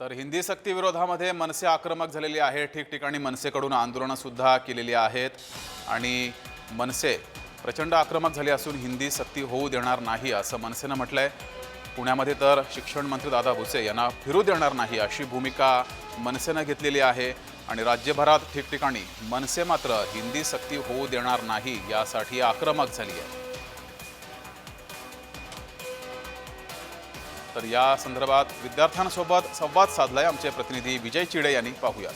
तर हिंदी सक्ती विरोधामध्ये मनसे आक्रमक झालेली आहे. ठिकठिकाणी मनसेकडून आंदोलनंसुद्धा केलेली आहेत. आणि मनसे प्रचंड आक्रमक झाली असून हिंदी सक्ती होऊ देणार नाही असं मनसेनं म्हटलं आहे पुण्यामध्ये तर शिक्षण मंत्री दादा भुसे यांना फिरू देणार नाही अशी भूमिका मनसेनं घेतलेली आहे. आणि राज्यभरात ठिकठिकाणी मनसे मात्र हिंदी सक्ती होऊ देणार नाही यासाठी आक्रमक झाली आहे. तर या संदर्भात विद्यार्थ्यांसोबत संवाद साधलाय आमचे प्रतिनिधी विजय चिडे यांनी. पाहूयात.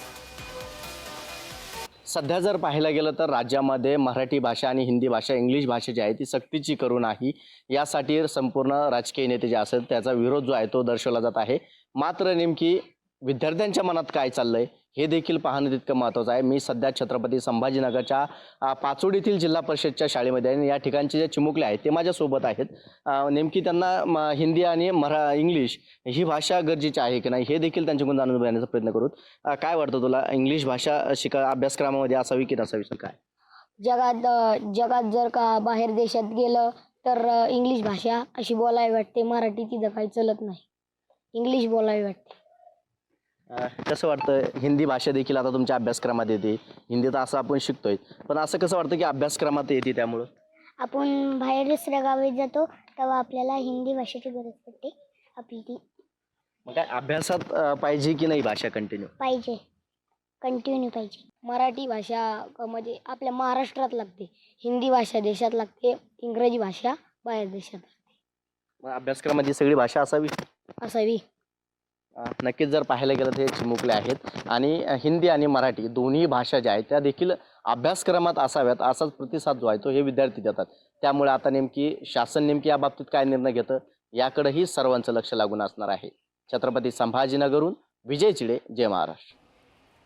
सध्या जर पाहायला गेलं तर राज्यामध्ये मराठी भाषा आणि हिंदी भाषा इंग्लिश भाषा जी आहे ती सक्तीची करू नाही. यासाठी संपूर्ण राजकीय नेते जे असतात त्याचा विरोध जो आहे तो दर्शवला जात आहे. मात्र नेमकी विद्यार्थ्यांच्या मनात काय चाललंय हे देखील पाहणं तितकं महत्त्वाचं आहे. मी सध्या छत्रपती संभाजीनगरच्या पाचोडीतील जिल्हा परिषदच्या शाळेमध्ये आहे आणि या ठिकाणचे जे चिमुकले आहेत ते माझ्यासोबत आहेत. नेमकी त्यांना म, हिंदी आणि मरा इंग्लिश ही भाषा गरजेची आहे की नाही हे देखील त्यांच्याकडून जाणून घेण्याचा प्रयत्न करू. काय वाटतं तुला? इंग्लिश भाषा शिका अभ्यासक्रमामध्ये असावी की नसावी सर काय? जगात जगात जर का बाहेर देशात गेलं तर इंग्लिश भाषा अशी बोलावी वाटते. मराठी तिथं काही चलत नाही. इंग्लिश बोलावी वाटते. कसं वाटतं हिंदी भाषा देखील आता तुमच्या अभ्यासक्रमात येते. हिंदी तर असं आपण शिकतोय. पण असं कसं वाटतं की अभ्यासक्रमात येते त्यामुळं? आपण बाहेर दुसऱ्या गावी जातो तेव्हा आपल्याला हिंदी भाषेची गरज पडते आपली. ती मग काय अभ्यासात अ, पाहिजे की नाही भाषा कंटिन्यू पाहिजे. कंटिन्यू पाहिजे. मराठी भाषा क- म्हणजे आपल्या महाराष्ट्रात लागते. हिंदी भाषा देशात लागते इंग्रजी भाषा बाहेर देशात लागते. मग अभ्यासक्रमात ही सगळी भाषा असावी? असावी. नक्कीच जर पाहायला गेलं तर हे चिमुकले आहेत. आणि हिंदी आणि मराठी दोन्ही भाषा ज्या आहेत त्या देखील अभ्यासक्रमात असाव्यात. असाच प्रतिसाद जो आहे तो हे विद्यार्थी देतात. त्यामुळे आता नेमकी शासन नेमकी या बाबतीत काय निर्णय घेतं याकडेही सर्वांचं लक्ष लागून असणार आहे. छत्रपती संभाजीनगरहून विजय चिडे जय महाराष्ट्र.